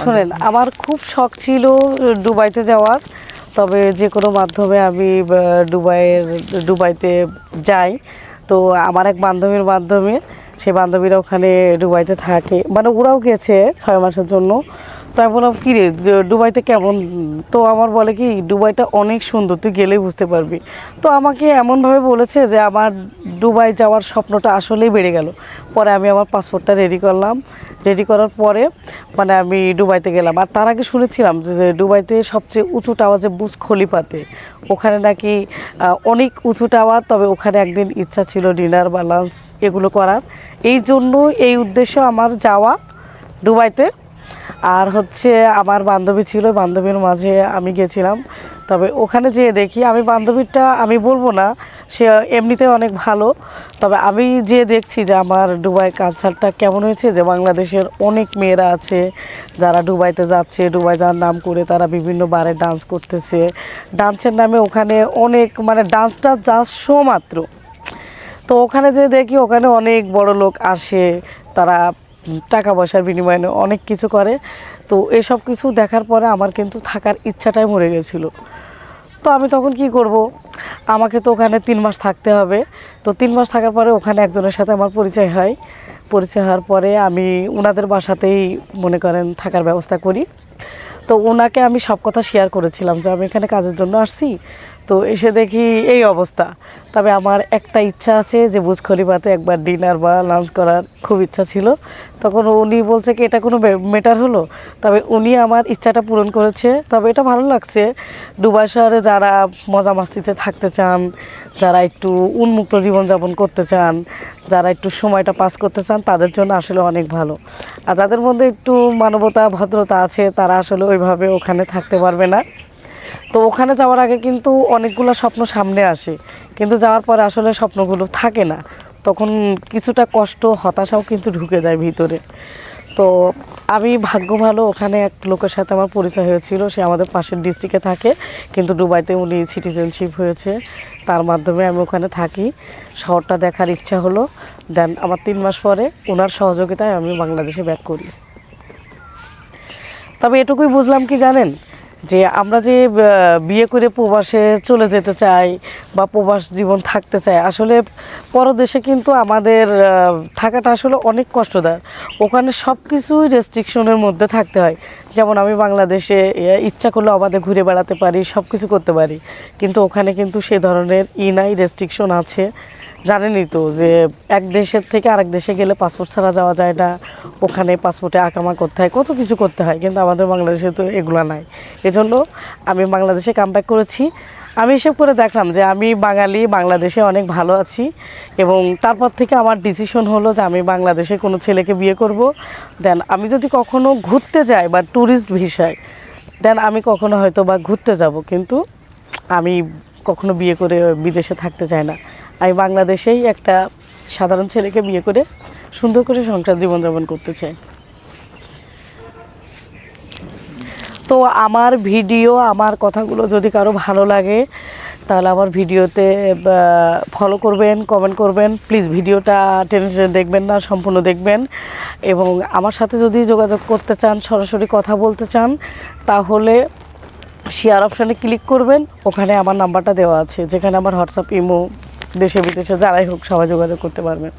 শোনেন আমার খুব শখ ছিল দুবাইতে যাওয়ার তবে যে কোনো মাধ্যমে আমি দুবাইয়ের দুবাইতে যাই। তো আমার এক বান্ধবীর মাধ্যমে সে বান্ধবীরা ওখানে দুবাইতে থাকে। মানে ওরাও গেছে ছয় মাসের জন্য। তো আমি বললাম, কী রে দুবাইতে কেমন? তো আমার বলে কি, দুবাইটা অনেক সুন্দর, তুই গেলেই বুঝতে পারবি। তো আমাকে এমনভাবে বলেছে যে, আমার দুবাই যাওয়ার স্বপ্নটা আসলেই বেড়ে গেল। পরে আমি আমার পাসপোর্টটা রেডি করলাম। রেডি করার পরে মানে আমি দুবাইতে গেলাম। আর তার আগে শুনেছিলাম যে দুবাইতে সবচেয়ে উঁচু টাওয়ার যে বুজ খলিপাতে ওখানে নাকি অনেক উঁচু টাওয়ার, তবে ওখানে একদিন ইচ্ছা ছিল ডিনার বা লাঞ্চ এগুলো করার। এই জন্য, এই উদ্দেশ্য আমার যাওয়া দুবাইতে। আর হচ্ছে আমার বান্ধবী ছিল, বান্ধবীর মাঝে আমি গেছিলাম। তবে ওখানে যেয়ে দেখি আমি বান্ধবীরটা আমি বলব না, সে এমনিতে অনেক ভালো। তবে আমি যে দেখছি যে আমার দুবাই কালচারটা কেমন হয়েছে, যে বাংলাদেশের অনেক মেয়েরা আছে, যারা দুবাইতে যাচ্ছে দুবাই যাওয়ার নাম করে তারা বিভিন্ন বারে ডান্স করতেছে। ডান্সের নামে ওখানে অনেক মানে ডান্সটা যা শো মাত্র তো ওখানে যে দেখি ওখানে অনেক বড় লোক আসে, তারা টাকা পয়সার বিনিময়ে অনেক কিছু করে। তো এসব কিছু দেখার পরে আমার কিন্তু থাকার ইচ্ছাটাই মরে গেছিল। তো আমি তখন কি করব? আমাকে তো ওখানে তিন মাস থাকতে হবে। তো তিন মাস থাকার পরে ওখানে একজনের সাথে আমার পরিচয় হয়। পরিচয় হওয়ার পরে আমি ওনাদের বাসাতেই মনে করেন থাকার ব্যবস্থা করি। তো ওনাকে আমি সব কথা শেয়ার করেছিলাম যে আমি এখানে কাজের জন্য আসছি। তো এসে দেখি এই অবস্থা। তবে আমার একটা ইচ্ছা আছে যে বুজ খলিফাতে একবার ডিনার বা লাঞ্চ করার খুব ইচ্ছা ছিল। তখন উনি বলছে কি, এটা কোনো মেটার হলো? তবে উনি আমার ইচ্ছাটা পূরণ করেছে। তবে এটা ভালো লাগছে। দুবাই শহরে যারা মজা মাস্তিতে থাকতে চান, যারা একটু উন্মুক্ত জীবনযাপন করতে চান, যারা একটু সময়টা পাস করতে চান, তাদের জন্য আসলে অনেক ভালো। আর যাদের মধ্যে একটু মানবতা, ভদ্রতা আছে, তারা আসলে ওইভাবে ওখানে থাকতে পারবে না। তো ওখানে যাওয়ার আগে কিন্তু অনেকগুলো স্বপ্ন সামনে আসে। কিন্তু যাওয়ার পরে আসলে স্বপ্নগুলো থাকে না। তখন কিছুটা কষ্ট, হতাশাও কিন্তু ঢুকে যায় ভিতরে। তো আমি ভাগ্য ভালো ওখানে এক লোকের সাথে আমার পরিচয় হয়েছিল। সে আমাদের পাশের ডিস্ট্রিক্টে থাকে। কিন্তু দুবাইতে উনি সিটিজেনশিপ হয়েছে। তার মাধ্যমে আমি ওখানে থাকি। শহরটা দেখার ইচ্ছা হলো। দেন আমার তিন মাস পরে ওনার সহযোগিতায় আমি বাংলাদেশে ব্যাক করি। তবে এটুকুই বুঝলাম কি জানেন? যে আমরা যে বিয়ে করে প্রবাসে চলে যেতে চাই বা প্রবাস জীবন থাকতে চাই, আসলে পরদেশে কিন্তু আমাদের থাকাটা আসলে অনেক কষ্টদার ওখানে সব কিছুই রেস্ট্রিকশনের মধ্যে থাকতে হয়। যেমন আমি বাংলাদেশে ইচ্ছা করলে আমাদের ঘুরে বেড়াতে পারি সব কিছু করতে পারি। কিন্তু ওখানে কিন্তু সে ধরনের ই নাই রেস্ট্রিকশন আছে। জানেনই তো যে এক দেশের থেকে আরেক দেশে গেলে পাসপোর্ট ছাড়া যাওয়া যায় না। ওখানে পাসপোর্টে আকামা করতে হয়, কত কিছু করতে হয়, কিন্তু আমাদের বাংলাদেশে তো এগুলো নাই। এজন্য আমি বাংলাদেশে কামব্যাক করেছি। আমি হিসেব করে দেখলাম যে আমি বাঙালি, বাংলাদেশে অনেক ভালো আছি এবং তারপর থেকে আমার ডিসিশন হলো যে আমি বাংলাদেশে কোনো ছেলেকে বিয়ে করব। দেন আমি যদি কখনো ঘুরতে যাই বা ট্যুরিস্ট ভিসায় দেন আমি কখনো হয়তো বা ঘুরতে যাব, কিন্তু আমি কখনো বিয়ে করে বিদেশে থাকতে চাই না। আমি বাংলাদেশেই একটা সাধারণ ছেলেকে বিয়ে করে সুন্দর করে সংসার জীবনযাপন করতে চাই তো আমার ভিডিও, আমার কথাগুলো যদি কারও ভালো লাগে, তাহলে আমার ভিডিওতে ফলো করবেন কমেন্ট করবেন। প্লিজ ভিডিওটা টেনে দেখবেন না, সম্পূর্ণ দেখবেন। এবং আমার সাথে যদি যোগাযোগ করতে চান, সরাসরি কথা বলতে চান, তাহলে শেয়ার অপশানে ক্লিক করবেন। ওখানে আমার নাম্বারটা দেওয়া আছে, যেখানে আমার হোয়াটসঅ্যাপ ইমো দেশে বিদেশে যারাই হোক সবাই যোগাযোগ করতে পারবেন।